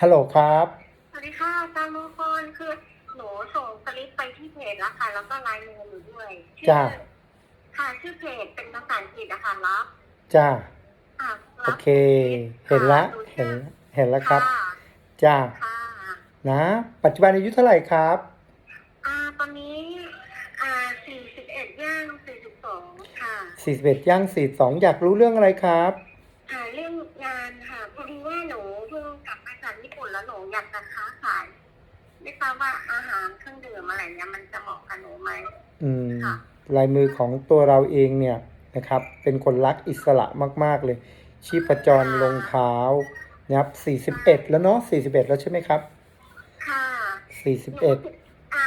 ฮัลโหลครับ สวัสดีค่ะอาจารย์มงคลคือหนูส่งสลิปไปที่เพจแล้วค่ะ แล้วก็ไลน์มือหนูด้วยชื่อจ้าค่ะชื่อเพจเป็นภาษาอังกฤษนะคะรับจ้าอะโอรับ เค เห็นละเห็นเห็นแล้วครับค่ะจ้าค่ะนะ ปัจจุบันอายุเท่าไหร่ครับ อ่าตอนนี้อ่าสี่สิบเอ็ดย่างสี่สิบสองค่ะ41ย่าง42อยากรู้เรื่องอะไรครับ องดื่มอะไรเนี้ยมันจะเหมาะกับหนูไหมอืมค่ะ ลายมือของตัวเราเองเนี่ยนะครับ เป็นคนรักอิสระมาก ๆ เลย ชีพจรลงเท้านะครับ41 แล้วเนาะ41 แล้วใช่ไหมครับ ค่ะ41อ่า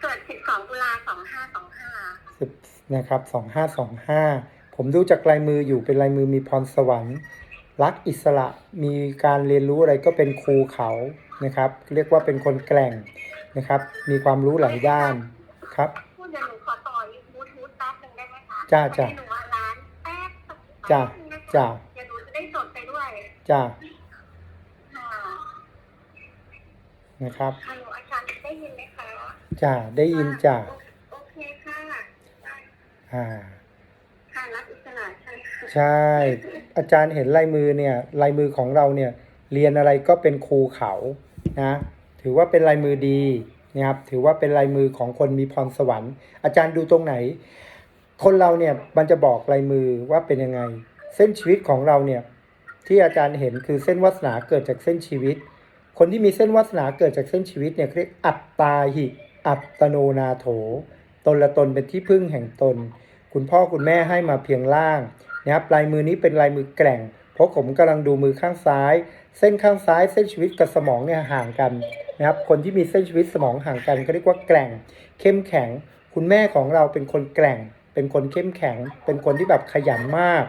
เกิดสิบสองตุลาสองห้าสองห้าสิบนะครับสองห้าสองห้าผมดูจากลายมืออยู่เป็นลายมือมีพรสวรรค์ รักอิสระมีการเรียนรู้อะไรก็เป็นครูเขานะครับ เรียกว่าเป็นคนแกร่ง นะครับ มีความรู้หลายด้านครับ พูดเดี๋ยวหนูขอต่อบลูทูธแป๊บหนึ่งได้ไหมคะจ้าจ้า ให้หนูว่าร้านแป๊บจ้าจ้า เดี๋ยวหนูจะได้จดไปด้วยจ้าค่ะนะครับฮัลโหลอาจารย์ได้ยินไหมคะจ้าได้ยินจ้าโอเคค่ะได้อ่า ค่ะรับอิสระใช่ค่ะใช่ อาจารย์เห็นลายมือเนี่ยลายมือของเราเนี่ยเรียนอะไรก็เป็นครูเขานะ ถือว่าเป็นลายมือดีนะครับถือว่าเป็นลายมือของคนมีพรสวรรค์ อาจารย์ดูตรงไหน คนเราเนี่ยมันจะบอกลายมือว่าเป็นยังไง เส้นชีวิตของเราเนี่ยที่อาจารย์เห็นคือเส้นวาสนาเกิดจากเส้นชีวิต คนที่มีเส้นวาสนาเกิดจากเส้นชีวิตเนี่ยเรียกอัตตาหิ อัตโนนาโถ ตนละตนเป็นที่พึ่งแห่งตน คุณพ่อคุณแม่ให้มาเพียงล่างนะครับลายมือนี้เป็นลายมือแกร่ง ราะผมกำลังดูมือข้างซ้าย เส้นข้างซ้าย เส้นชีวิตกับสมองเนี่ยห่างกันนะครับ คนที่มีเส้นชีวิตสมองห่างกันก็เรียกว่าแกร่ง เข้มแข็ง คุณแม่ของเราเป็นคนแกร่ง เป็นคนเข้มแข็ง เป็นคนที่แบบขยันมาก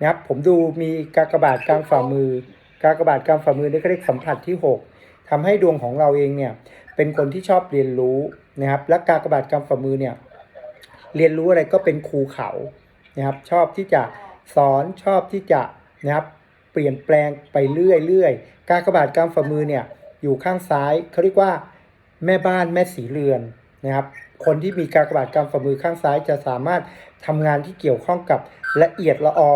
นะครับ ผมดูมีกากบาทกลางฝ่ามือ กากบาทกลางฝ่ามือนี่ก็เรียกสัมผัสที่ 6ทำให้ดวงของเราเองเนี่ยเป็นคนที่ชอบเรียนรู้นะครับ และกากบาทกลางฝ่ามือเนี่ยเรียนรู้อะไรก็เป็นครูเขานะครับ ชอบที่จะสอนชอบที่จะ นะครับเปลี่ยนแปลงไปเรื่อยๆ การกระบาดกลางฝ่ามือเนี่ยอยู่ข้างซ้ายเขาเรียกว่าแม่บ้านแม่สีเรือนนะครับคนที่มีการกระบาดกลางฝ่ามือข้างซ้ายจะสามารถทำงานที่เกี่ยวข้องกับละเอียดละออ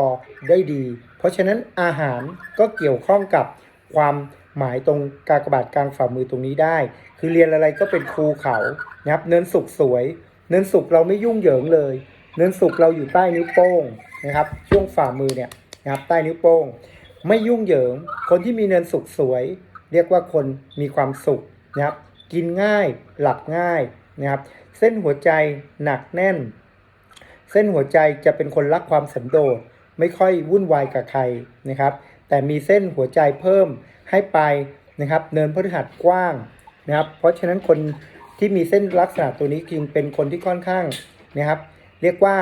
ได้ดี เพราะฉะนั้นอาหารก็เกี่ยวข้องกับความหมายตรงการกระบาดกลางฝ่ามือตรงนี้ได้ คือเรียนอะไรก็เป็นครูเขานะครับเนินสุกสวย เนินสุกเราไม่ยุ่งเหยิงเลย เนินสุกเราอยู่ใต้นิ้วโป้งนะครับ ช่วงฝ่ามือเนี่ย นะครับใต้นิ้วโป้ง ไม่ยุ่งเหยิง คนที่มีเนินสุกสวย เรียกว่าคนมีความสุขนะครับ กินง่ายหลับง่ายนะครับ เส้นหัวใจหนักแน่น เส้นหัวใจจะเป็นคนรักความสันโดษไม่ค่อยวุ่นวายกับใครนะครับ แต่มีเส้นหัวใจเพิ่มให้ไปนะครับ เนินพฤหัสกว้างนะครับ เพราะฉะนั้นคนที่มีเส้นลักษณะตัวนี้จึงเป็นคนที่ค่อนข้างนะครับ เรียกว่า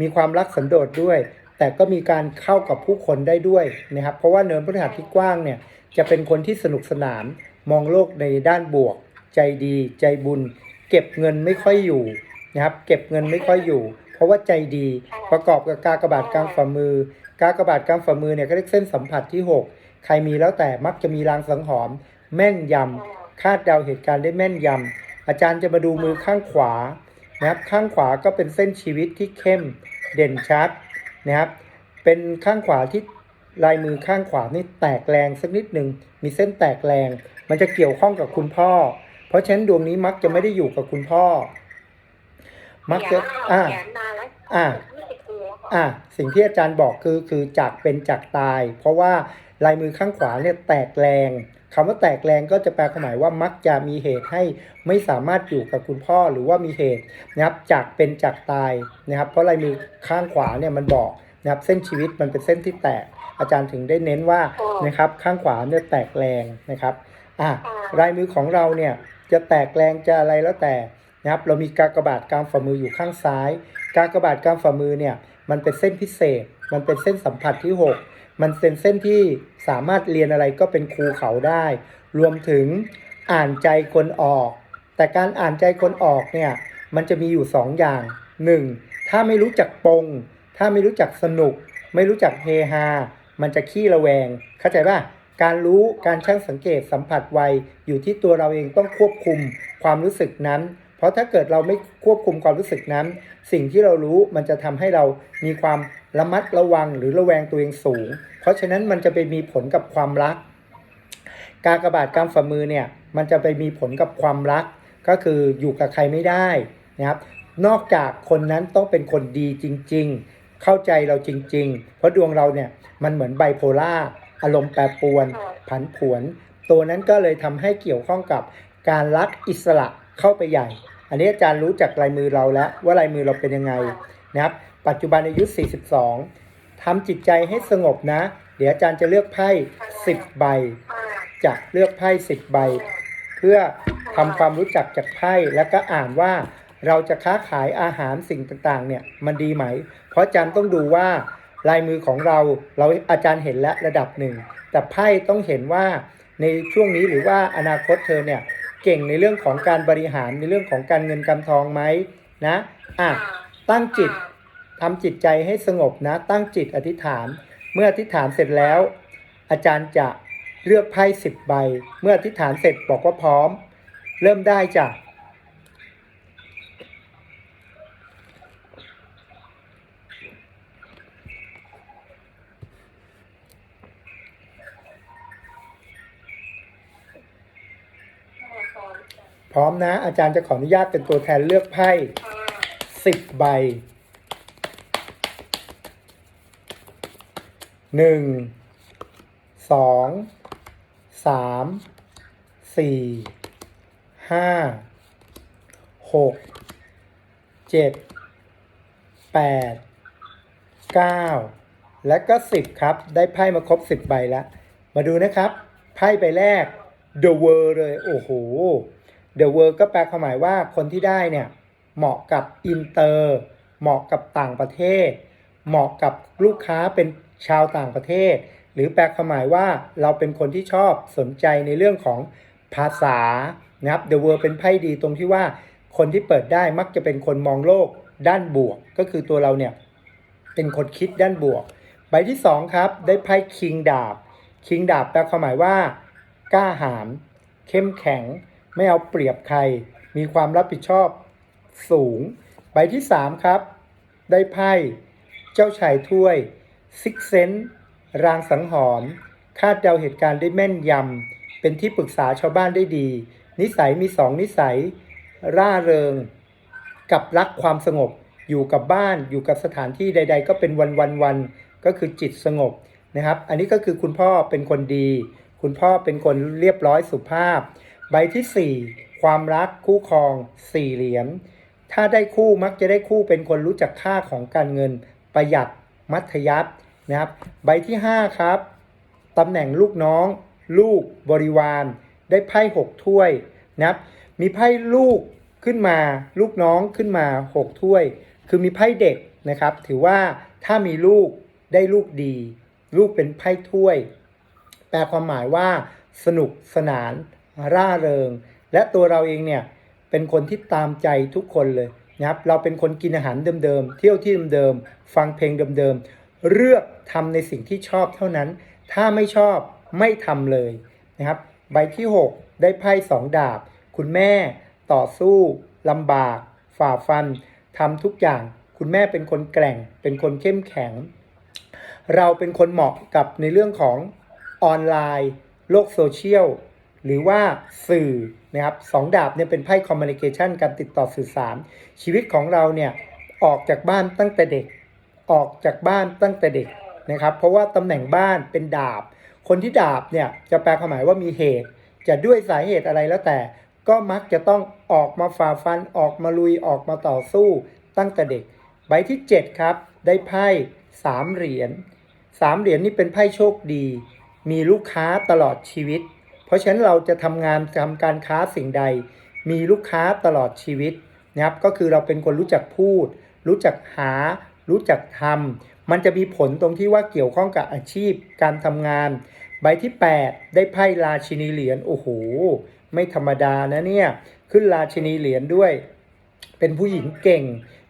มีความรักสันโดษด้วย แต่ก็มีการเข้ากับผู้คนได้ด้วยนะครับ เพราะว่าเนินพฤหัสที่กว้างเนี่ยจะเป็นคนที่สนุกสนานมองโลกในด้านบวก ใจดี ใจบุญ เก็บเงินไม่ค่อยอยู่นะครับ เก็บเงินไม่ค่อยอยู่ เพราะว่าใจดีประกอบกับกากระบาทกลางฝ่ามือ กากระบาทกลางฝ่ามือเนี่ยก็เรียกเส้นสัมผัสที่ 6 ใครมีแล้วแต่มักจะมีรางสังหรณ์แม่นยำคาดเดาเหตุการณ์ได้แม่นยำอาจารย์จะมาดูมือข้างขวานะครับข้างขวาก็เป็นเส้นชีวิตที่เข้ม เด่นชัด นะครับ เป็นข้างขวาที่ลายมือข้างขวานี่แตกแรงสักนิดหนึ่งมีเส้นแตกแรง มันจะเกี่ยวข้องกับคุณพ่อ เพราะฉะนั้นดวงนี้มักจะไม่ได้อยู่กับคุณพ่อ มักจะอ่าแขนมาแล้วอ่ายี่สิบปีแล้วค่ะอะสิ่งที่อาจารย์บอกคือคือจากเป็นจากตาย เพราะว่าลายมือข้างขวาเนี่ยแตกแรง คำว่าแตกแรงก็จะแปลความหมายว่ามักจะมีเหตุให้ไม่สามารถอยู่กับคุณพ่อหรือว่ามีเหตุนะครับจากเป็นจากตายนะครับ เพราะลายมือข้างขวาเนี่ยมันบอกนะครับเส้นชีวิตมันเป็นเส้นที่แตก อาจารย์ถึงได้เน้นว่านะครับข้างขวาเนี่ยแตกแรงนะครับอะลายมือของเราเนี่ยจะแตกแรงจะอะไรแล้วแต่นะครับเรามีกากบาทกลางฝ่ามืออยู่ข้างซ้าย กากบาทกลางฝ่ามือเนี่ยมันเป็นเส้นพิเศษ มันเป็นเส้นสัมผัสที่ 6 มันเป็นเส้นที่สามารถเรียนอะไรก็เป็นครูเขาได้ รวมถึงอ่านใจคนออก แต่การอ่านใจคนออกเนี่ยมันจะมีอยู่2อย่าง 1. ถ้าไม่รู้จักปง ถ้าไม่รู้จักสนุก ไม่รู้จักเฮฮา มันจะขี้ระแวง เข้าใจป่ะ การรู้การช่างสังเกตสัมผัสไวอยู่ที่ตัวเราเองต้องควบคุมความรู้สึกนั้น เพราะถ้าเกิดเราไม่ควบคุมความรู้สึกนั้น สิ่งที่เรารู้มันจะทำให้เรามีความระมัดระวังหรือระแวงตัวเองสูง เพราะฉะนั้นมันจะไปมีผลกับความรัก การกระบาดกำฝ่ามือเนี่ยมันจะไปมีผลกับความรัก ก็คืออยู่กับใครไม่ได้นะครับ นอกจากคนนั้นต้องเป็นคนดีจริง ๆ เข้าใจเราจริง ๆ เพราะดวงเราเนี่ยมันเหมือนไบโพล่าอารมณ์แปรปรวน ผันผวน ตัวนั้นก็เลยทำให้เกี่ยวข้องกับการรักอิสระ เข้าไปใหญ่ อันนี้อาจารย์รู้จักลายมือเราแล้ว ว่าลายมือเราเป็นยังไงนะครับ ปัจจุบันอายุ 42ทำจิตใจให้สงบนะ เดี๋ยวอาจารย์จะเลือกไพ่10ใบจะเลือกไพ่10ใบ เพื่อทำความรู้จักจากไพ่แล้วก็อ่านว่าเราจะค้าขายอาหารสิ่งต่างๆ เนี่ยมันดีไหม เพราะอาจารย์ต้องดูว่าลายมือของเราเราอาจารย์เห็นแล้วระดับหนึ่ง แต่ไพ่ต้องเห็นว่าในช่วงนี้หรือว่าอนาคตเธอเนี่ย เก่งในเรื่องของการบริหารในเรื่องของการเงินการทองไหมนะอะตั้งจิตทำจิตใจให้สงบนะ ตั้งจิตอธิษฐาน เมื่ออธิษฐานเสร็จแล้ว อาจารย์จะเลือกไพ่สิบใบ เมื่ออธิษฐานเสร็จบอกว่าพร้อม เริ่มได้จ้ะ พ ร้อมนะ อาจารย์จะขออนุญาตเป็นตัวแทนเลือกไพ่สิบใบหนึ่งสองสามสี่ห้าหกเจ็ดแปดเก้าและก็สิบครับ ได้ไพ่มาครบสิบใบแล้ว มาดูนะครับ ไพ่ใบแรก The World เลย โอ้โห The World ก็แปลความหมายว่าคนที่ได้เนี่ยเหมาะกับอินเตอร์เหมาะกับต่างประเทศ เหมาะกับลูกค้าเป็นชาวต่างประเทศ หรือแปลความหมายว่าเราเป็นคนที่ชอบสนใจในเรื่องของภาษานะครับ The World เป็นไพ่ดีตรงที่ว่าคนที่เปิดได้มักจะเป็นคนมองโลกด้านบวก ก็คือตัวเราเนี่ยเป็นคนคิดด้านบวก ใบที่สองครับได้ไพ่คิงดาบคิงดาบแปลความหมายว่ากล้าหาญเข้มแข็ง ไม่เอาเปรียบใคร มีความรับผิดชอบสูง ใบที่สามครับ ได้ไพ่ เจ้าชายถ้วยซิกเซนรางสังหรณ์คาดเดาเหตุการณ์ได้แม่นยำ เป็นที่ปรึกษาชาวบ้านได้ดี นิสัยมีสองนิสัย ร่าเริง กับรักความสงบ อยู่กับบ้าน อยู่กับสถานที่ใด ๆ ก็เป็นวันวันวันๆก็คือจิตสงบนะครับ อันนี้ก็คือคุณพ่อเป็นคนดี คุณพ่อเป็นคนเรียบร้อยสุภาพ ใบที่ 4 ความรักคู่ครอง สี่เหรียญถ้าได้คู่มักจะได้คู่เป็นคนรู้จักค่าของการเงิน ประหยัดมัธยัตินะครับ ใบที่ 5 ครับตำแหน่งลูกน้อง ลูกบริวาร ได้ไพ่หกถ้วยนะครับมีไพ่ลูกขึ้นมา ลูกน้องขึ้นมา 6 ถ้วย คือมีไพ่เด็กนะครับ ถือว่าถ้ามีลูกได้ลูกดี ลูกเป็นไพ่ถ้วย แปลความหมายว่า สนุกสนาน ร่าเริง และตัวเราเองเนี่ยเป็นคนที่ตามใจทุกคนเลยนะครับเราเป็นคนกินอาหารเดิมๆเที่ยวที่เดิมๆฟังเพลงเดิมๆเลือกทำในสิ่งที่ชอบเท่านั้น ถ้าไม่ชอบไม่ทำเลยนะครับใบที่ 6 ได้ไพ่สองดาบ คุณแม่ต่อสู้ลำบากฝ่าฟันทำทุกอย่าง คุณแม่เป็นคนแกร่ง เป็นคนเข้มแข็ง เราเป็นคนเหมาะกับในเรื่องของออนไลน์ โลกโซเชียล หรือว่าสื่อนะครับสองดาบเนี่ยเป็นไพ่คอมมิวนิเคชันการติดต่อสื่อสาร ชีวิตของเราเนี่ยออกจากบ้านตั้งแต่เด็ก ออกจากบ้านตั้งแต่เด็กนะครับ เพราะว่าตำแหน่งบ้านเป็นดาบ คนที่ดาบเนี่ยจะแปลความหมายว่ามีเหตุ จะด้วยสาเหตุอะไรแล้วแต่ ก็มักจะต้องออกมาฝ่าฟัน ออกมาลุย ออกมาต่อสู้ตั้งแต่เด็ก ใบที่ 7 ครับ ได้ไพ่สามเหรียญสามเหรียญนี่เป็นไพ่โชคดี มีลูกค้าตลอดชีวิต เพราะฉะนั้นเราจะทำงานทำการค้าสิ่งใด มีลูกค้าตลอดชีวิตนะครับก็คือเราเป็นคนรู้จักพูด รู้จักหา รู้จักทำมันจะมีผลตรงที่ว่าเกี่ยวข้องกับอาชีพ การทำงาน ใบที่ 8 ได้ไพ่ราชินีเหรียญโอ้โหไม่ธรรมดานะเนี่ยขึ้นราชินีเหรียญด้วย เป็นผู้หญิงเก่ง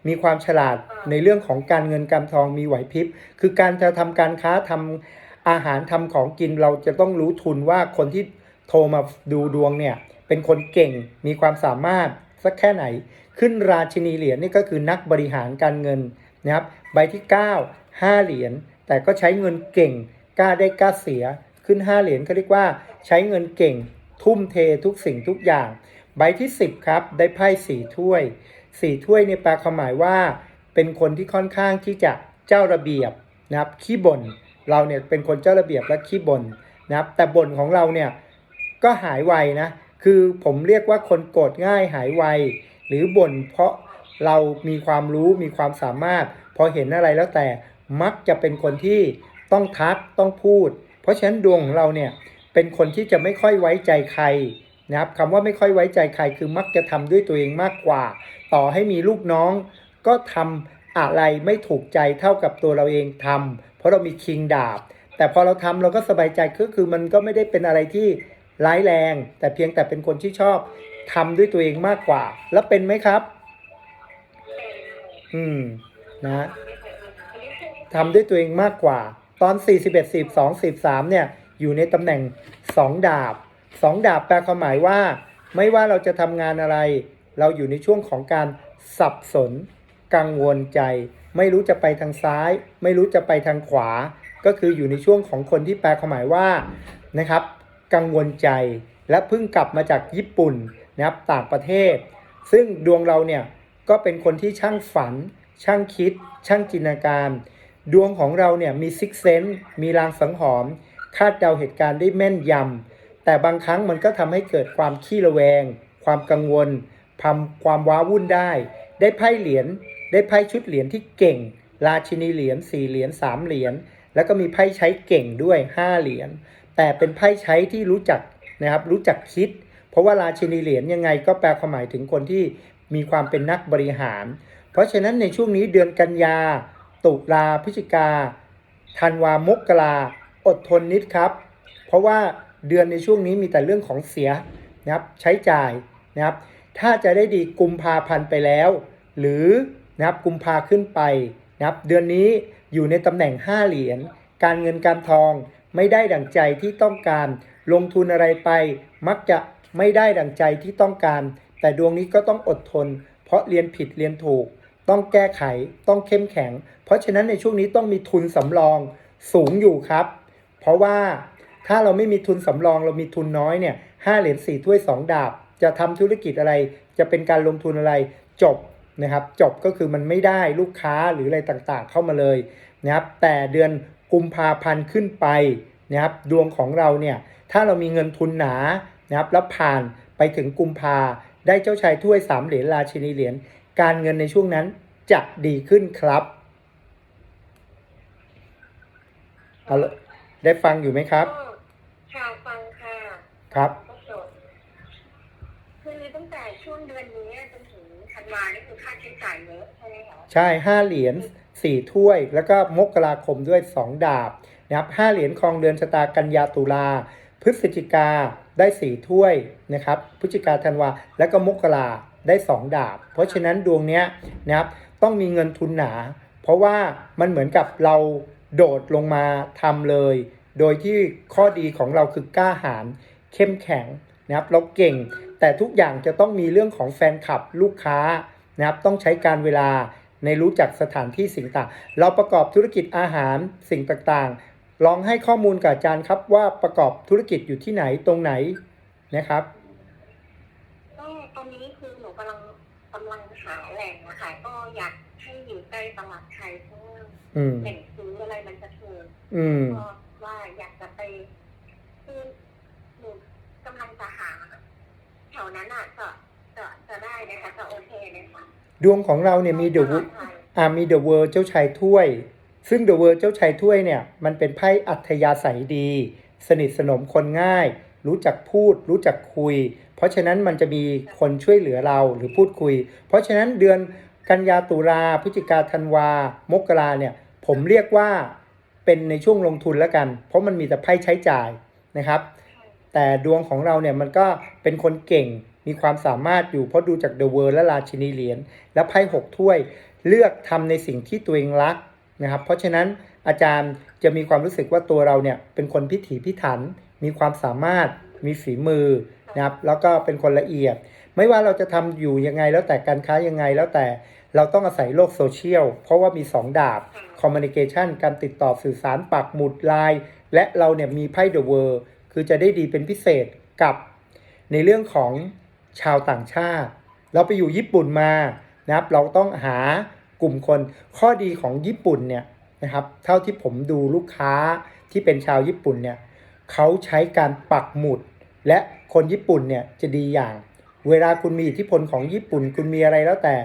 มีความฉลาดในเรื่องของการเงินการทองมีไหวพริบ คือการจะทำการค้าทำอาหารทำของกินเราจะต้องรู้ทุนว่าคนที่ โทรมาดูดวงเนี่ยเป็นคนเก่งมีความสามารถสักแค่ไหน ขึ้นราชินีเหรียญนี่ก็คือนักบริหารการเงินนะครับใบที่ 9 5 เหรียญแต่ก็ใช้เงินเก่งกล้าได้กล้าเสียขึ้น 5 เหรียญเขาเรียกว่าใช้เงินเก่ง ทุ่มเททุกสิ่งทุกอย่าง ใบที่ 10 ครับ ได้ไพ่สี่ถ้วยสี่ถ้วยในแปลความหมายว่า เป็นคนที่ค่อนข้างที่จะเจ้าระเบียบนะครับขี้บ่นเราเนี่ยเป็นคนเจ้าระเบียบและขี้บ่นนะครับแต่บ่นของเราเนี่ย ก็หายไวนะ คือผมเรียกว่าคนโกรธง่ายหายไว หรือบ่นเพราะเรามีความรู้มีความสามารถ พอเห็นอะไรแล้วแต่มักจะเป็นคนที่ต้องทักต้องพูด เพราะฉะนั้นดวงของเราเนี่ยเป็นคนที่จะไม่ค่อยไว้ใจใครนะครับคำว่าไม่ค่อยไว้ใจใครคือมักจะทำด้วยตัวเองมากกว่า ต่อให้มีลูกน้อง ก็ทำอะไรไม่ถูกใจเท่ากับตัวเราเองทำเพราะเรามีคิงดาบ แต่พอเราทำเราก็สบายใจก็คือมันก็ไม่ได้เป็นอะไรที่ ร้ายแรง แต่เพียงแต่เป็นคนที่ชอบทำด้วยตัวเองมากกว่า แล้วเป็นไหมครับ อืมนะทำด้วยตัวเองมากกว่า ตอน 41 42 43เนี่ย อยู่ในตำแหน่ง 2 ดาบ 2 ดาบแปลความหมายว่า ไม่ว่าเราจะทำงานอะไร เราอยู่ในช่วงของการสับสน กังวลใจ ไม่รู้จะไปทางซ้าย ไม่รู้จะไปทางขวา ก็คืออยู่ในช่วงของคนที่แปลความหมายว่านะครับ กังวลใจ และเพิ่งกลับมาจากญี่ปุ่นนะครับต่างประเทศ ซึ่งดวงเราเนี่ยก็เป็นคนที่ช่างฝัน ช่างคิด ช่างจินตนาการ ดวงของเราเนี่ยมีซิกเซนต์มีลางสังหรณ์คาดเดาเหตุการณ์ได้แม่นยำแต่บางครั้งมันก็ทำให้เกิดความขี้ระแวง ความกังวลความความว้าวุ่นได้ ได้ไพ่เหรียญได้ไพ่ชุดเหรียญที่เก่ง ราชินีเหรียญ4เหรียญ3เหรียญแล้วก็มีไพ่ใช้เก่งด้วย5เหรียญ แต่เป็นไพ่ใช้ที่รู้จักนะครับรู้จักคิด เพราะว่าราชินีเหรียญยังไงก็แปลความหมายถึงคนที่มีความเป็นนักบริหาร เพราะฉะนั้นในช่วงนี้เดือนกันยา ตุลาพฤศจิกาธันวามกราอดทนนิดครับ เพราะว่าเดือนในช่วงนี้มีแต่เรื่องของเสียนะครับใช้จ่ายนะครับถ้าจะได้ดีกุมภาพันธ์ไปแล้ว หรือนะครับกุมภาขึ้นไปนะครับเดือนนี้อยู่ในตำแหน่ง 5 เหรียญการเงินการทอง ไม่ได้ดั่งใจที่ต้องการ ลงทุนอะไรไป มักจะไม่ได้ดั่งใจที่ต้องการ แต่ดวงนี้ก็ต้องอดทน เพราะเรียนผิดเรียนถูก ต้องแก้ไขต้องเข้มแข็ง เพราะฉะนั้นในช่วงนี้ต้องมีทุนสำรองสูงอยู่ครับ เพราะว่าถ้าเราไม่มีทุนสำรองเรามีทุนน้อยเนี่ยห้าเหรียญสี่ถ้วยสองดาบ จะทำธุรกิจอะไร จะเป็นการลงทุนอะไรจบนะครับ จบก็คือมันไม่ได้ลูกค้าหรืออะไรต่างๆ เข้ามาเลยนะครับ แต่เดือน กุมภาพันธ์ขึ้นไปนะครับดวงของเราเนี่ยถ้าเรามีเงินทุนหนานะครับแล้วผ่านไปถึงกุมภาได้เจ้าชายถ้วยสามเหรียญราชินีเหรียญการเงินในช่วงนั้นจะดีขึ้นครับเอาละได้ฟังอยู่ไหมครับก็ค่ะฟังค่ะครับก็จบคือตั้งแต่ช่วงเดือนนี้จนถึงธันวานี่คือค่าใช้จ่ายเยอะใช่ไหมคะใช่ห้าเหรียญ สี่ถ้วย แล้วก็มกราคมด้วยสองดาบนะครับห้าเหรียญครองเดือนชะตากันยาตุลา พฤศจิกาได้สี่ถ้วยนะครับพฤศจิกาธันวาแล้วก็มกราได้สองดาบ เพราะฉะนั้นดวงเนี้ยนะครับต้องมีเงินทุนหนา เพราะว่ามันเหมือนกับเราโดดลงมาทำเลย โดยที่ข้อดีของเราคือกล้าหาญเข้มแข็งนะครับเราเก่งแต่ทุกอย่างจะต้องมีเรื่องของแฟนคลับลูกค้านะครับต้องใช้การเวลา ในรู้จักสถานที่สิ่งต่าง เราประกอบธุรกิจอาหารสิ่งต่างๆ ลองให้ข้อมูลกับอาจารย์ครับว่าประกอบธุรกิจอยู่ที่ไหนตรงไหนนะครับก็ตอนนี้คือหนูกำลังกำลังหาแหล่งนะคะก็อยากให้อยู่ใกล้ตลาดไทยเพราะว่าอืมแหล่งซื้ออะไรมันจะถูกอืมก็ว่าอยากจะไปคือหนูกำลังจะหาแถวนั้นอะจะจะจะได้นะคะจะโอเคเลยค่ะ ดวงของเราเนี่ยมีเดอะลาดอ่ามีเดอะเวิร์เจ้าชายถ้วย ซึ่งเดอะเวิร์เจ้าชายถ้วยเนี่ยมันเป็นไพ่อัธยาศัยดี สนิทสนมคนง่าย รู้จักพูด รู้จักคุย เพราะฉะนั้นมันจะมีคนช่วยเหลือเราหรือพูดคุย เพราะฉะนั้นเดือนกันยาตุลาพฤศจิกาธันวามกราเนี่ยผมเรียกว่าเป็นในช่วงลงทุนแล้วกัน เพราะมันมีแต่ไพ่ใช้จ่ายนะครับ แต่ดวงของเราเนี่ยมันก็เป็นคนเก่ง มีความสามารถอยู่เพราะดูจากเดอะเวิร์และราชินีเหรียญและไพ่หกถ้วย เลือกทำในสิ่งที่ตัวเองรักนะครับ เพราะฉะนั้นอาจารย์จะมีความรู้สึกว่าตัวเราเนี่ยเป็นคนพิถีพิถัน มีความสามารถ มีฝีมือนะครับแล้วก็เป็นคนละเอียด ไม่ว่าเราจะทำอยู่ยังไงแล้วแต่การค้ายังไงแล้วแต่เราต้องอาศัยโลกโซเชียล เพราะว่ามี 2 ดาบคอมมูนิเคชันการติดต่อสื่อสารปักหมุดไลน์และเราเนี่ยมีไพ่เดอะเวิร์คือจะได้ดีเป็นพิเศษกับในเรื่องของ ชาวต่างชาติ เราไปอยู่ญี่ปุ่นมานะครับเราต้องหากลุ่มคนข้อดีของญี่ปุ่นเนี่ยนะครับเท่าที่ผมดูลูกค้าที่เป็นชาวญี่ปุ่นเนี่ยเขาใช้การปักหมุด และคนญี่ปุ่นเนี่ยจะดีอย่าง เวลาคุณมีอิทธิพลของญี่ปุ่น คุณมีอะไรแล้วแต่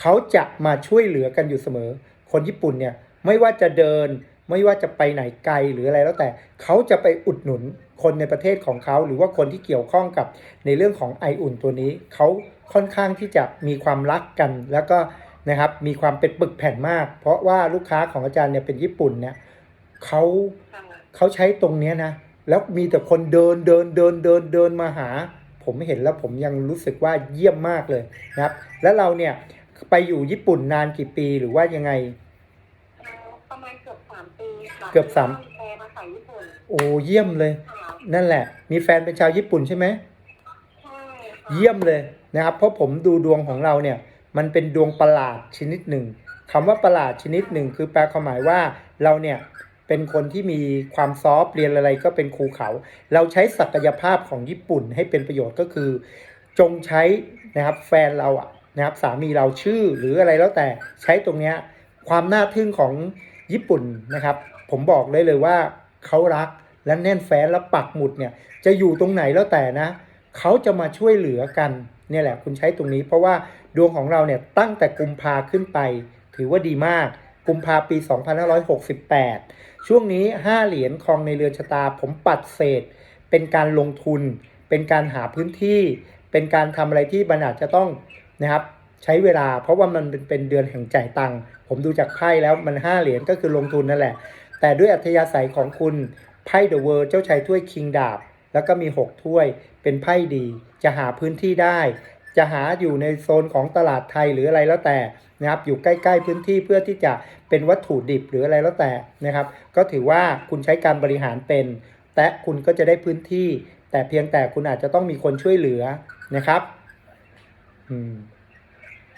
เขาจะมาช่วยเหลือกันอยู่เสมอ คนญี่ปุ่นเนี่ยไม่ว่าจะเดิน ไม่ว่าจะไปไหนไกลหรืออะไรแล้วแต่เขาจะไปอุดหนุน คนในประเทศของเขาหรือว่าคนที่เกี่ยวข้องกับในเรื่องของไออุ่นตัวนี้เขาค่อนข้างที่จะมีความรักกัน แล้วก็นะครับมีความเป็นปึกแผ่นมาก เพราะว่าลูกค้าของอาจารย์เนี่ยเป็นญี่ปุ่นเนี่ยเขาค่ะเขาใช้ตรงเนี้ยนะแล้วมีแต่คนเดินเดินเดินเดินเดินมาหา ผมเห็นแล้วผมยังรู้สึกว่าเยี่ยมมากเลยนะครับ แล้วเราเนี่ยไปอยู่ญี่ปุ่นนานกี่ปีหรือว่ายังไงประมาณเกือบสามปีค่ะเกือบสามแปล ภาษาญี่ปุ่นโอ้เยี่ยมเลยค่ะนั่นแหละ มีแฟนเป็นชาวญี่ปุ่นใช่ไหมใช่ค่ะเยี่ยมเลยนะครับ เพราะผมดูดวงของเราเนี่ย มันเป็นดวงประหลาดชนิดหนึ่งคำว่าประหลาดชนิดหนึ่ง คือแปลความหมายว่าเราเนี่ยเป็นคนที่มีความซอฟต์เรียนอะไรก็เป็นครูเขา เราใช้ศักยภาพของญี่ปุ่นให้เป็นประโยชน์ก็คือ จงใช้นะครับแฟนเราอะนะครับสามีเราชื่อหรืออะไรแล้วแต่ใช้ตรงเนี้ยความน่าทึ่งของญี่ปุ่นนะครับ ผมบอกเลยเลยว่าเขารักและแน่นแฟ้นและปักหมุดเนี่ยจะอยู่ตรงไหนแล้วแต่นะเขาจะมาช่วยเหลือกันเนี่ยแหละคุณใช้ตรงนี้ เพราะว่าดวงของเราเนี่ยตั้งแต่กุมภาขึ้นไป ถือว่าดีมากกุมภาปี 2568 ช่วงนี้ 5 เหรียญคองในเรือนชะตา ผมปัดเศษ เป็นการลงทุน เป็นการหาพื้นที่ เป็นการทำอะไรที่มันอาจจะต้องนะครับใช้เวลา เพราะว่ามันเป็นเป็นเดือนแห่งจ่ายตังค์ผมดูจากไพ่แล้วมัน 5 เหรียญก็คือลงทุนนั่นแหละ แต่ด้วยอัธยาศัยของคุณไพ่เดอะเวิร์เจ้าชายถ้วยคิงดาบ แล้วก็มี 6 ถ้วยเป็นไพ่ดี จะหาพื้นที่ได้ จะหาอยู่ในโซนของตลาดไทยหรืออะไรแล้วแต่นะครับอยู่ใกล้ ๆ พื้นที่เพื่อที่จะเป็นวัตถุดิบหรืออะไรแล้วแต่นะครับ ก็ถือว่าคุณใช้การบริหารเป็น แต่คุณก็จะได้พื้นที่ แต่เพียงแต่คุณอาจจะต้องมีคนช่วยเหลือนะครับ อืม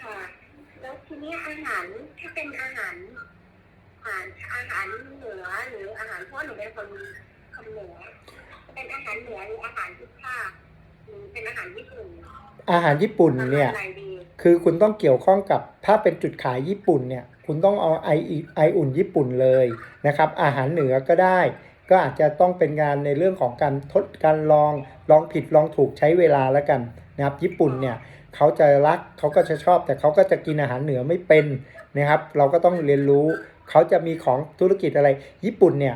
ค่ะ แล้วทีนี้อาหารถ้าเป็นอาหารอาหารอาหารเหนือหรืออาหาร เพราะหนูเป็นคนคนเหนือจะเป็นอาหารเหนือหรืออาหารที่ภาคหรือเป็นอาหารญี่ปุ่นอาหารญี่ปุ่นเนี่ยอาหารอะไรดีคือคุณต้องเกี่ยวข้องกับถ้าเป็นจุดขายญี่ปุ่นเนี่ย คุณต้องเอาไอไออุ่นญี่ปุ่นเลยนะครับ อาหารเหนือก็ได้ ก็อาจจะต้องเป็นงานในเรื่องของการทดการลองลองผิดลองถูกใช้เวลาแล้วกันนะครับ ญี่ปุ่นเนี่ยเขาจะรักเขาก็จะชอบ แต่เขาก็จะกินอาหารเหนือไม่เป็นนะครับ เราก็ต้องเรียนรู้ เขาจะมีของธุรกิจอะไร ญี่ปุ่นเนี่ย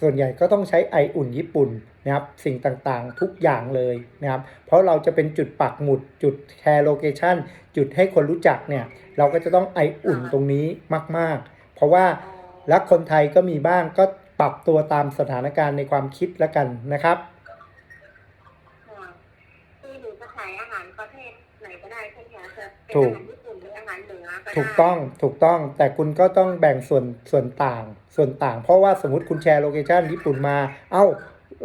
ส่วนใหญ่ก็ต้องใช้ไออุ่นญี่ปุ่นนะครับสิ่งต่างๆทุกอย่างเลยนะครับเพราะเราจะเป็นจุดปักหมุดจุดแคร์โลเคชันจุดให้คนรู้จักเนี่ยเราก็จะต้องไออุ่นตรงนี้มากๆ เพราะว่าอ๋อและคนไทยก็มีบ้างก็ปรับตัวตามสถานการณ์ในความคิดแล้วกันนะครับค่ะคือหนูจะขายอาหารประเภทไหนก็ได้ใช่ไหมคะจะเป็นถูอาก ถูกต้องถูกต้องแต่คุณก็ต้องแบ่งส่วนส่วนต่าง ส่วนต่าง เพราะว่าสมมติคุณแชร์โลเคชันญี่ปุ่นมา เอ้า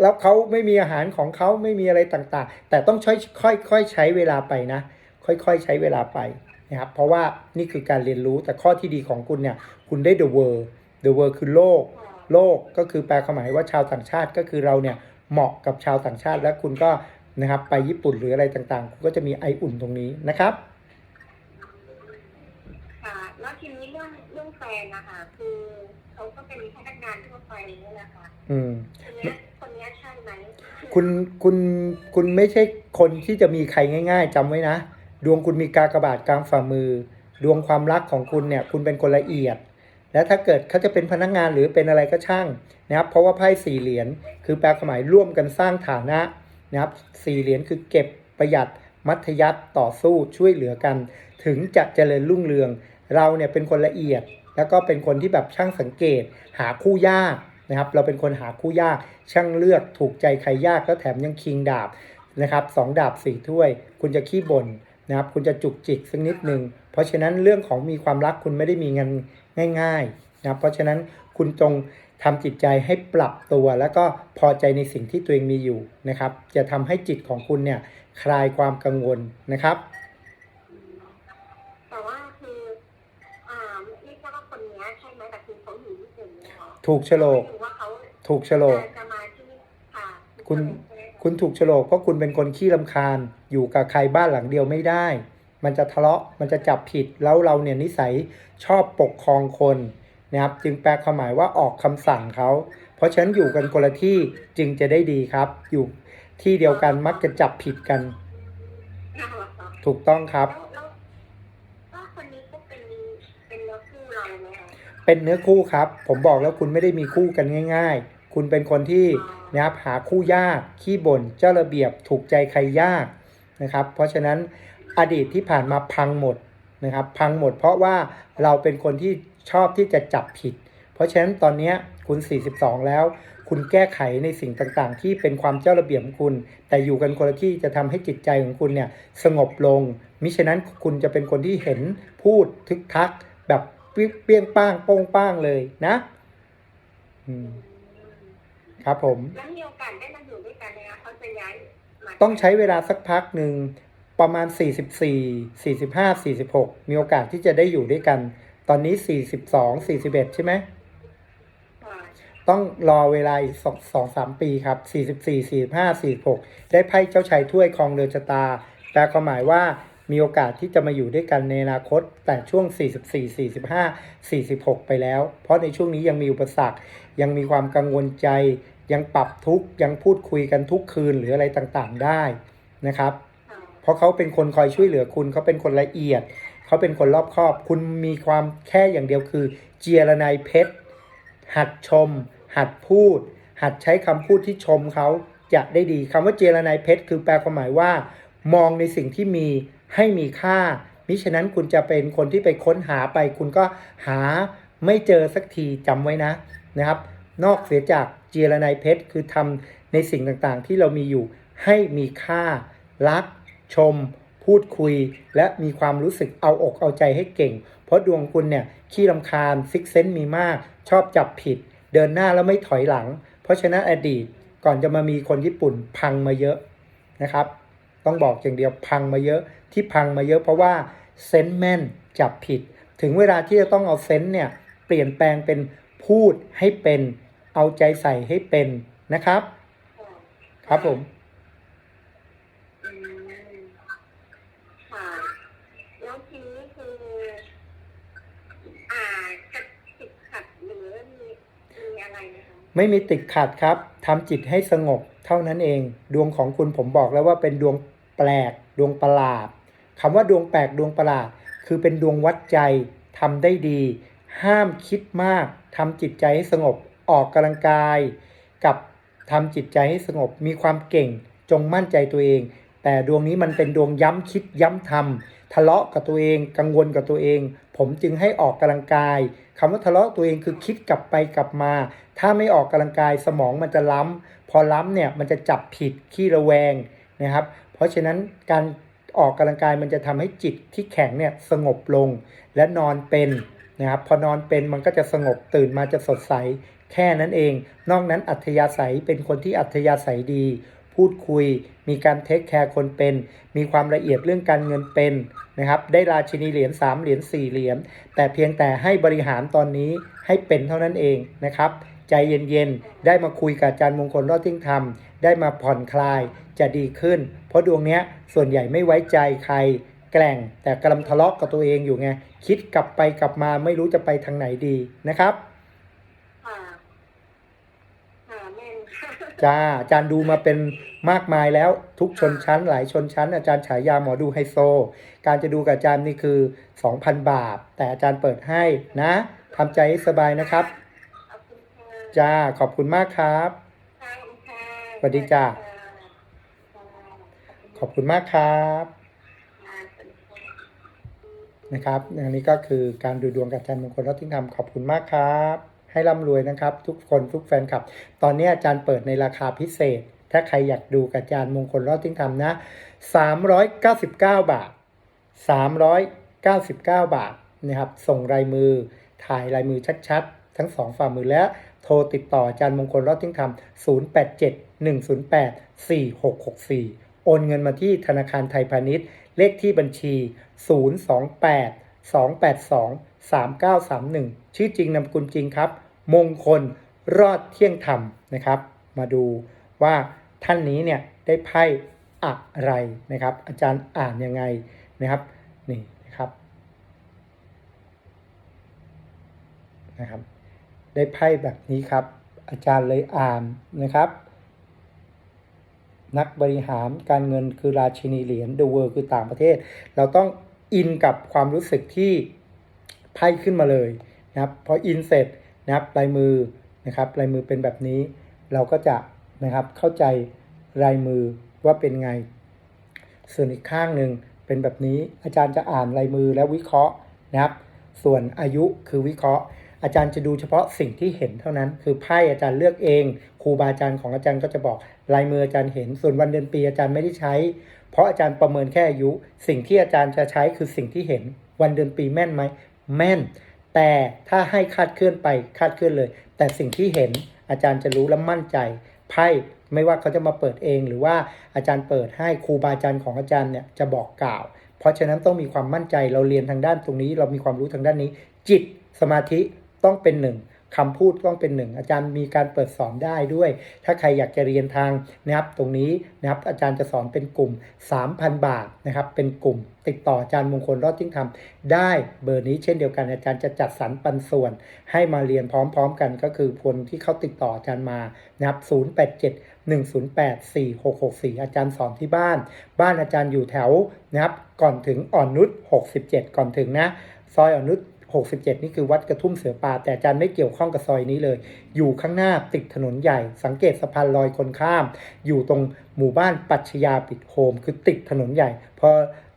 แล้วเขาไม่มีอาหารของเขาไม่มีอะไรต่างๆ แต่ต้องค่อยค่อยค่อยใช้เวลาไปนะ ค่อยๆใช้เวลาไปนะครับเพราะว่านี่คือการเรียนรู้แต่ข้อที่ดีของคุณเนี่ย คุณได้ the world the world คือโลก โลกก็คือแปลความหมายว่าชาวต่างชาติก็คือเราเนี่ยเหมาะกับชาวต่างชาติ และคุณก็นะครับไปญี่ปุ่นหรืออะไรต่างๆ คุณก็จะมีไออุ่นตรงนี้นะครับ ค่ะ แล้วทีนี้เรื่องเรื่องแฟ นนะคะคือเขาก็เป็นพนักงานทั่วไปนี่แหละค่ะอืม คนเนี้ยคนเนี้ยใช่ไหมคุณคุณคุณไม่ใช่คนที่จะมีใครง่าย ๆจำไว้นะ ดวงคุณมีกากบาทกลางฝ่ามือ ดวงความรักของคุณเนี่ย คุณเป็นคนละเอียด และถ้าเกิดเขาจะเป็นพนักงานหรือเป็นอะไรก็ช่างนะครับ เพราะว่าไพ่สี่เหรียญคือแปลความหมายร่วมกันสร้างฐานะนะครับสี่เหรียญคือเก็บประหยัดมัธยัติต่อสู้ช่วยเหลือกัน ถึงจะเจริญรุ่งเรือง เราเนี่ยเป็นคนละเอียดแล้วก็เป็นคนที่แบบช่างสังเกตหาคู่ยากนะครับ เราเป็นคนหาคู่ยากช่างเลือกถูกใจใครยากแล้วแถมยังคิงดาบนะครับสองดาบสี่ถ้วย คุณจะขี้บ่นนะครับ คุณจะจุกจิกสักนิดหนึ่งเพราะฉะนั้นเรื่องของมีความรักคุณไม่ได้มีเงินง่ายๆนะครับเพราะฉะนั้นคุณจงทำจิตใจให้ปรับตัว แล้วก็พอใจในสิ่งที่ตัวเองมีอยู่นะครับ จะทำให้จิตของคุณเนี่ยคลายความกังวลนะครับ แต่ว่าคือ อ่าไม่ทราบว่าคนเนี้ยใช่ไหมแต่คือเขาอยู่ญี่ปุ่นเนี่ยค่ะ ถูกโฉลกไม่รู้ว่าเขาถูกโฉลก จะจะมาที่ค่ะคุณใช่ไหมะคุณถูกโฉลกเพราะคุณเป็นคนขี้ลำคาญ อยู่กับใครบ้านหลังเดียวไม่ได้ มันจะทะเลาะมันจะจับผิดแล้วเราเนี่ยนิสัยชอบปกครองคนนะครับจึงแปลความหมายว่าออกคำสั่งเขา เพราะฉะนั้นอยู่กันคนละที่จึงจะได้ดีครับ อยู่ที่เดียวกันมักจะจับผิดกันถูกต้องครับ แล้วแล้วแล้วคนนี้ก็เป็นเป็นเนื้อคู่เราไหมคะ เป็นเนื้อคู่ครับ ผมบอกแล้วคุณไม่ได้มีคู่กันง่าย ๆ คุณเป็นคนที่นะครับหาคู่ยาก ขี้บ่นเจ้าระเบียบถูกใจใครยากนะครับ เพราะฉะนั้นอดีตที่ผ่านมาพังหมดนะครับ พังหมดเพราะว่าเราเป็นคนที่ชอบที่จะจับผิด เพราะฉะนั้นตอนนี้คุณ 42 แล้ว คุณแก้ไขในสิ่งต่างๆ ที่เป็นความเจ้าระเบียบของคุณ แต่อยู่กันคนละที่จะทำให้จิตใจของคุณเนี่ยสงบลง มิฉะนั้นคุณจะเป็นคนที่เห็นพูดทึกทักแบบ เปรี้ยงป้างโป้งป้างเลยนะ อืม ครับผมแล้วมีโอกาสได้มาอยู่ด้วยกันไหมคะเขาจะย้ายมาต้องใช้เวลาสักพักหนึ่งประมาณ 44 45 46 มีโอกาสที่จะได้อยู่ด้วยกัน ตอนนี้ 42 41 ใช่ไหมค่ะต้องรอเวลาอีกสองสองสามปีครับ 44 45 46 ได้ไพ่เจ้าชายถ้วยครองเรือชะตาแปลความหมายว่า มีโอกาสที่จะมาอยู่ด้วยกันในอนาคต แต่ช่วง 44 45 46 ไปแล้ว เพราะในช่วงนี้ยังมีอุปสรรค ยังมีความกังวลใจ ยังปรับทุกยังพูดคุยกันทุกคืนหรืออะไรต่างๆได้นะครับ เพราะเขาเป็นคนคอยช่วยเหลือคุณเขาเป็นคนละเอียด เขาเป็นคนรอบคอบ คุณมีความแค่อย่างเดียวคือ เจียรนายเพชร หัดชม หัดพูด หัดใช้คำพูดที่ชมเขาจะได้ดีคำว่าเจรนายเพชรคือแปลความหมายว่า มองในสิ่งที่มี ให้มีค่า มิฉะนั้นคุณจะเป็นคนที่ไปค้นหาไป คุณก็หาไม่เจอสักทีจำไว้นะนะครับ นอกเสียจากเจรนายเพชรคือทำในสิ่งต่างๆ ที่เรามีอยู่ให้มีค่า รัก ชม พูดคุย และมีความรู้สึกเอาอกเอาใจให้เก่ง เพราะดวงคุณเนี่ยขี้ลำคาญซิกเซนต์มีมาก ชอบจับผิด เดินหน้าแล้วไม่ถอยหลัง เพราะฉะนั้นอดีตก่อนจะมามีคนญี่ปุ่นพังมาเยอะนะครับ ต้องบอกอย่างเดียวพังมาเยอะ ที่พังมาเยอะเพราะว่าเซนส์แม่นจับผิด ถึงเวลาที่จะต้องเอาเซนส์เนี่ยเปลี่ยนแปลงเป็นพูดให้เป็น เอาใจใส่ให้เป็นนะครับค่ะครับผมอืมค่ะแล้วทีนี้คืออ่าจะติดขัดหรือมีมีอะไรไหมคะไม่มีติดขัดครับทำจิตให้สงบเท่านั้นเอง ดวงของคุณผมบอกแล้วว่าเป็นดวงแปลก ดวงประหลาด คำว่าดวงแปลกดวงประหลาด คือเป็นดวงวัดใจทำได้ดี ห้ามคิดมากทำจิตใจให้สงบออกกำลังกาย กับทำจิตใจให้สงบมีความเก่งจงมั่นใจตัวเอง แต่ดวงนี้มันเป็นดวงย้ำคิดย้ำทำทะเลาะกับตัวเอง กังวลกับตัวเอง ผมจึงให้ออกกำลังกายคำว่าทะเลาะตัวเองคือคิดกลับไปกลับมา ถ้าไม่ออกกำลังกายสมองมันจะล้ำพอล้ำเนี่ยมันจะจับผิดขี้ระแวงนะครับ เพราะฉะนั้นการ ออกกำลังกายมันจะทำให้จิตที่แข็งเนี่ยสงบลงและนอนเป็นนะครับพอนอนเป็นมันก็จะสงบตื่นมาจะสดใสแค่นั้นเอง นอกนั้นอัธยาศัยเป็นคนที่อัธยาศัยดี พูดคุย มีการเทคแคร์คนเป็น มีความละเอียดเรื่องการเงินเป็นนะครับ ได้ราชินีเหรียญ3เหรียญ4เหรียญแต่เพียงแต่ให้บริหารตอนนี้ให้เป็นเท่านั้นเองนะครับ ใจเย็นๆ ได้มาคุยกับอาจารย์มงคลรอดทิ้งธรรม ได้มาผ่อนคลาย จะดีขึ้น เพราะดวงเนี้ยส่วนใหญ่ไม่ไว้ใจใคร แกล้งแต่กำลังทะเลาะกับตัวเองอยู่ไง คิดกลับไปกลับมาไม่รู้จะไปทางไหนดีนะครับค่ะค่ะแม่นค่ะจ้าอาจารย์ดูมาเป็นมากมายแล้วทุกชนชั้น หลายชนชั้น อาจารย์ฉายาหมอดูไฮโซ การจะดูกับอาจารย์นี่คือ 2,000 บาท แต่อาจารย์เปิดให้นะทำใจให้สบายนะครับ ขอบคุณค่ะจ้าขอบคุณมากครับ ค่ะค่ะ สวัสดีจ้ะค่ะ ขอบคุณมากครับนะครับอันนี้ก็คือการดูดวงกับอาจารย์มงคลรัตน์ทิ้งธรรมขอบคุณมากครับ ให้ร่ำรวยนะครับ ทุกคนทุกแฟนคลับ ตอนนี้อาจารย์เปิดในราคาพิเศษ ถ้าใครอยากดูกับอาจารย์มงคลรอดทิ้งธรรมนะ 399 บาท 399 บาทนะครับส่งลายมือถ่ายลายมือชัดๆ ทั้งสองฝ่ามือและโทรติดต่ออาจารย์มงคลรอดทิ้งธรรม 087 108 4664 โอนเงินมาที่ธนาคารไทยพาณิชย์ เลขที่บัญชี 028 282 3931 ชื่อจริงนามกุลจริงครับ มงคลรอดเที่ยงธรรมนะครับ มาดูว่าท่านนี้เนี่ยได้ไพ่อะไรนะครับ อาจารย์อ่านยังไงนะครับนี่นะครับนะครับ ได้ไพ่แบบนี้ครับ อาจารย์เลยอ่านนะครับ นักบริหารการเงินคือราชินีเหรียญ The World คือต่างประเทศ เราต้องอินกับความรู้สึกที่ไพ่ขึ้นมาเลยนะครับพออินเสร็จนะครับลายมือนะครับลายมือเป็นแบบนี้ เราก็จะนะครับเข้าใจลายมือว่าเป็นไง ส่วนอีกข้างหนึ่งเป็นแบบนี้อาจารย์จะอ่านลายมือและวิเคราะห์นะครับ ส่วนอายุคือวิเคราะห์ อาจารย์จะดูเฉพาะสิ่งที่เห็นเท่านั้น คือไพ่อาจารย์เลือกเอง ครูบาอาจารย์ของอาจารย์ก็จะบอกลายมืออาจารย์เห็น ส่วนวันเดือนปีอาจารย์ไม่ได้ใช้ เพราะอาจารย์ประเมินแค่อายุ สิ่งที่อาจารย์จะใช้คือสิ่งที่เห็น วันเดือนปีแม่นไหมแม่น แต่ถ้าให้คาดเคลื่อนไปคาดเคลื่อนเลย แต่สิ่งที่เห็นอาจารย์จะรู้และมั่นใจไพ่ไม่ว่าเขาจะมาเปิดเอง หรือว่าอาจารย์เปิดให้ครูบาอาจารย์ของอาจารย์เนี่ยจะบอกกล่าว เพราะฉะนั้นต้องมีความมั่นใจเราเรียนทางด้านตรงนี้ เรามีความรู้ทางด้านนี้ จิตสมาธิ ต้องเป็นหนึ่งคำพูดต้องเป็นหนึ่งอาจารย์มีการเปิดสอนได้ด้วย ถ้าใครอยากจะเรียนทางนะครับตรงนี้นะครับอาจารย์จะสอนเป็นกลุ่ม 3,000 บาทนะครับเป็นกลุ่ม ติดต่ออาจารย์มงคลรอดทิ้งธรรมได้เบอร์นี้เช่นเดียวกันอาจารย์จะจัดสรรปันส่วน ให้มาเรียนพร้อมๆกันก็คือคนที่เขาติดต่ออาจารย์มานะครับ087 108 4664 อาจารย์สอนที่บ้าน บ้านอาจารย์อยู่แถวนะครับก่อนถึงอ่อนนุช67 ก่อนถึงนะซอยอ่อนนุช 67 นี่คือวัดกระทุ่มเสือป่า แต่อาจารย์ไม่เกี่ยวข้องกับซอยนี้เลย อยู่ข้างหน้าติดถนนใหญ่ สังเกตสะพานลอยคนข้าม อยู่ตรงหมู่บ้านปัชญาปิดโฮม คือติดถนนใหญ่ พอ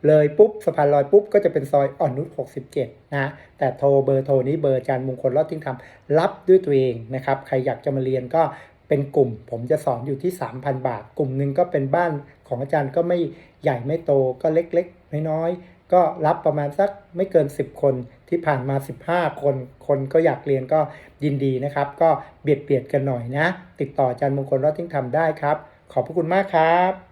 เลยปุ๊บสะพานลอยปุ๊บก็จะเป็นซอยอ่อนนุช67 นะแต่โทรเบอร์โทรนี้เบอร์อาจารย์มงคลรอดทิ้งธรรมรับด้วยตัวเองนะครับใครอยากจะมาเรียนก็เป็นกลุ่ม ผมจะสอนอยู่ที่ 3,000 บาท กลุ่มหนึ่งก็เป็นบ้านของอาจารย์ก็ไม่ใหญ่ไม่โตก็เล็กๆน้อยๆ ก็รับประมาณสักไม่เกิน 10 คนที่ผ่านมา 15 คน คนก็อยากเรียนก็ยินดีนะครับ ก็เบียดเบียดกันหน่อยนะ ติดต่ออาจารย์มงคลรอดทิ้งทำได้ครับ ขอบพระคุณมากครับ